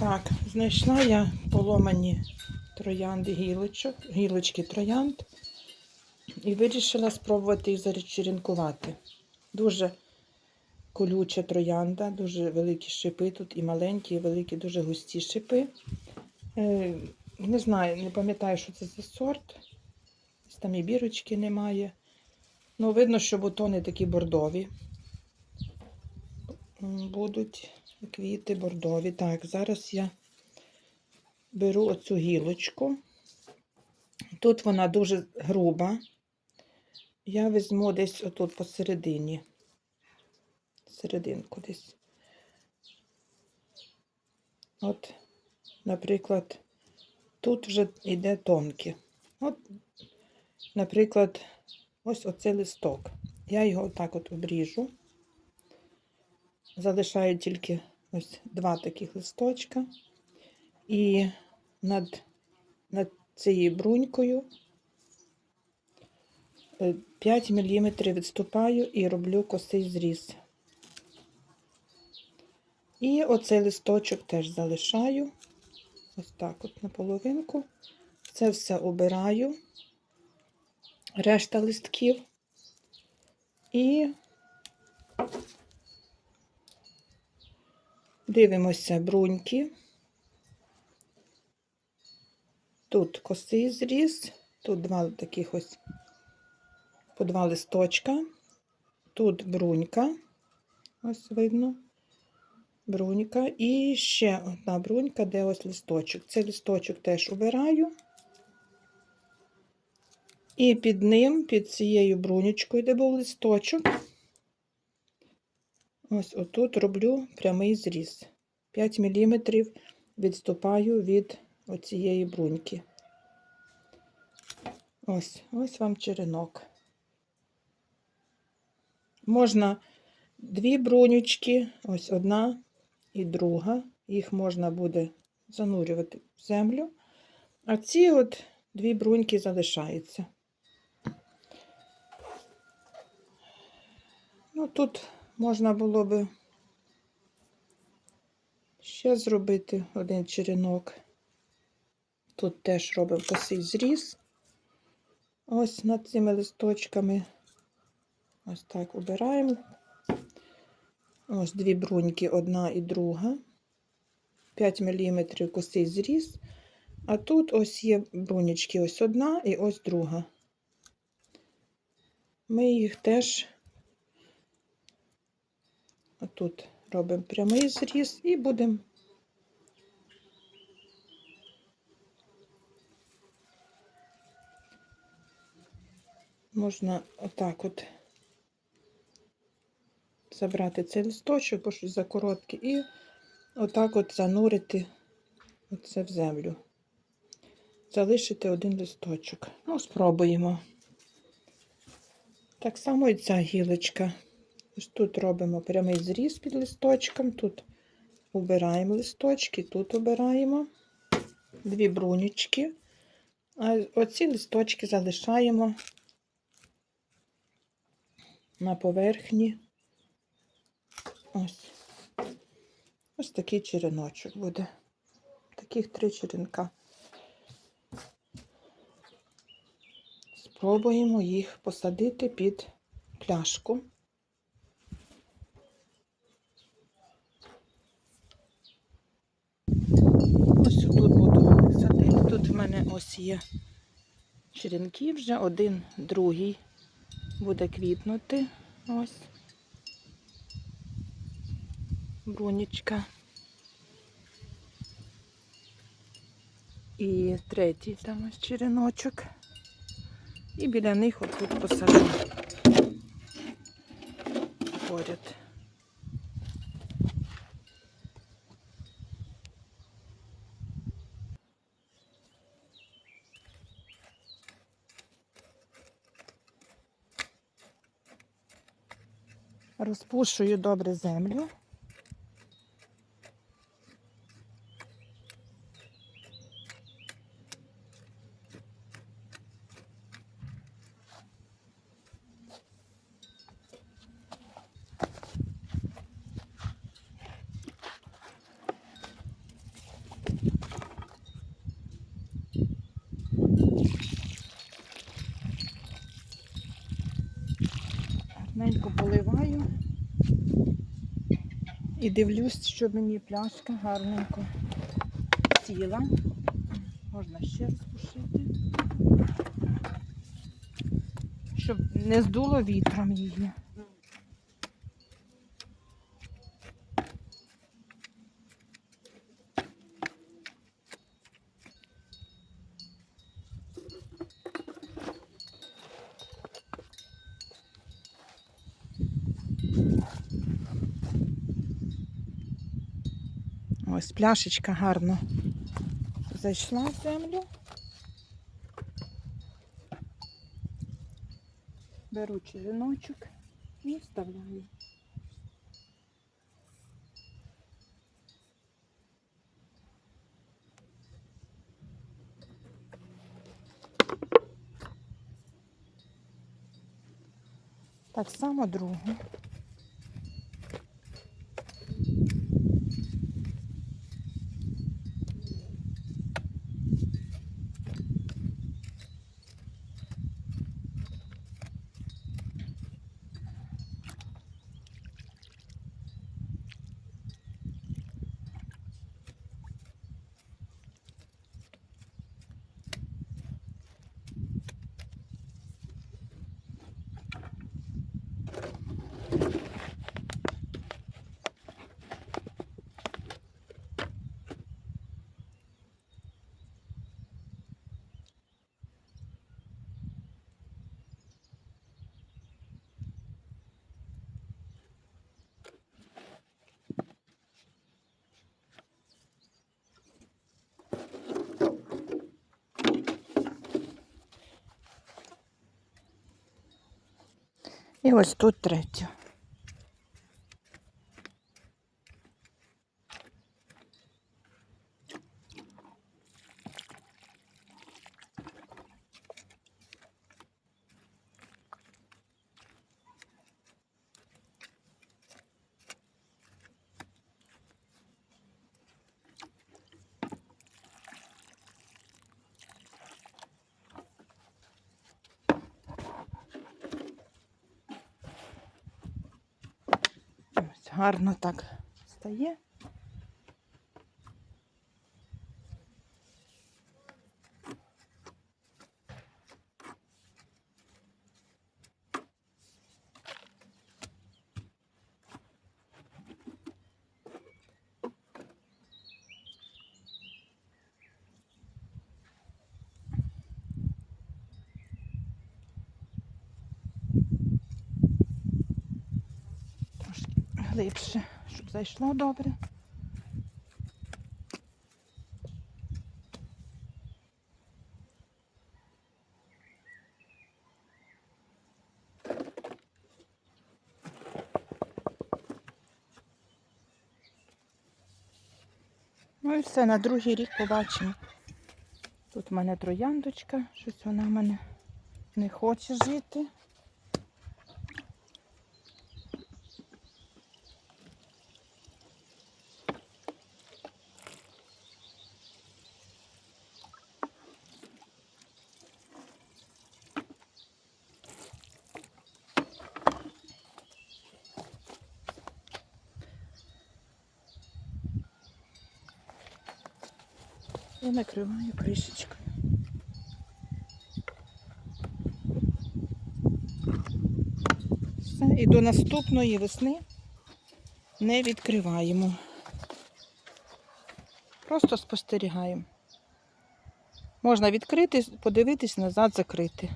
Так, знайшла я поломані троянди гілочок, гілочки троянд і вирішила спробувати їх заречерінкувати. Дуже колюча троянда, дуже великі шипи тут і маленькі, і великі, дуже густі шипи. Е, не знаю, не пам'ятаю, що це за сорт. Там і бірочки немає. Ну, видно, що бутони такі бордові. Будуть квіти бордові. Так, зараз я беру оцю гілочку. Тут вона дуже груба. Я візьму десь отут посередині. Серединку десь. От, наприклад, тут вже йде тонкі. От, наприклад, ось оцей листок. Я його отак от обріжу. Залишаю тільки ось два таких листочка. І над, над цією брунькою е, 5 мм відступаю і роблю косий зріз. І оцей листочок теж залишаю. Ось так от на половинку. Це все обираю. Решта листків. І дивимося бруньки. Тут косий зріз, тут два таких ось по два листочка. Тут брунька, ось видно, брунька. І ще одна брунька, де ось листочок. Цей листочок теж обираю. І під ним, під цією брунючкою, де був листочок, ось отут роблю прямий зріз. 5 мм відступаю від оцієї бруньки. Ось, ось вам черенок. Можна дві брунючки, ось одна і друга. Їх можна буде занурювати в землю. А ці от дві бруньки залишаються. Ну, тут можна було би ще зробити один черенок. Тут теж робимо косий зріз. Ось над цими листочками. Ось так обираємо. Ось дві бруньки, одна і друга. 5 мм косий зріз. А тут ось є брунічки, ось одна і ось друга. Ми їх теж отут робимо прямий зріз і будемо можна отак от забрати цей листочок, бо щось закороткий, і отак от занурити оце в землю. Залишити один листочок. Ну, спробуємо. Так само і ця гілочка. Ось тут робимо прямий зріз під листочком, тут убираємо листочки, тут обираємо дві брунічки, а оці листочки залишаємо на поверхні. Ось. Ось такий череночок буде. Таких три черенка. Спробуємо їх посадити під пляшку. Ось тут буду садити. Тут в мене ось є черенки вже, один, другий буде квітнути. Ось. Брунічка. І третій там ось череночок. І біля них отут посаджу поряд. Розпушую добре землю. І дивлюсь, що мені пляшка гарненько сіла. Можна ще розпушити. Щоб не здуло вітром її. Ось пляшечка гарно зайшла в землю. Беру череночок і вставляю. Так само другу. І ось тут третю. Ось гарно так стає. Глибше, щоб зайшло добре. Ну і все, на другий рік побачимо. Тут в мене трояндочка, щось вона в мене не хоче жити. І накриваю кришечкою. І до наступної весни не відкриваємо. Просто спостерігаємо. Можна відкрити, подивитись назад, закрити.